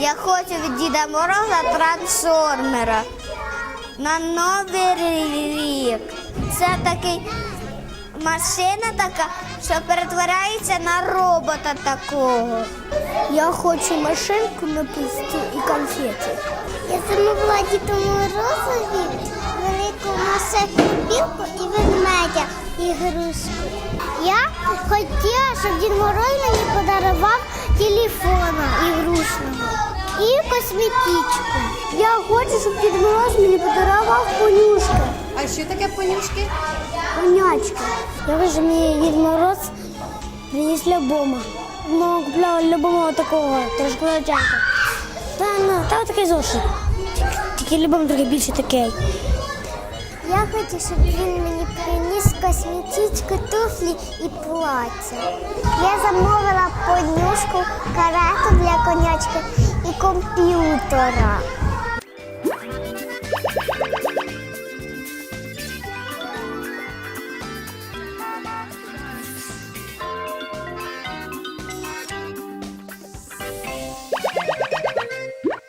Я хочу від Діда Мороза трансформера на новий рік. Це такий машина така, що перетворяється на робота такого. Я хочу машинку на пусті і конфети. Я замовила Діду Морозові велику масивну білку і ведмедя ігрушку. Я хотіла, щоб Дід Мороз мені подарував телефона ігрушного і. Я хочу, щоб Дід Мороз мені подарував понюшки. А що таке понюшки? Понячка. Я хочу, мені Дід Мороз приніс любому. Мама купляла любому такого, трошки величенького. Та ну, та такий зошит. Тільки любому трохи більше такий. Я хочу, щоб він мені приніс косметичку, туфлі і плаття. Я замовила поднюшку, карету для конячки і комп'ютера.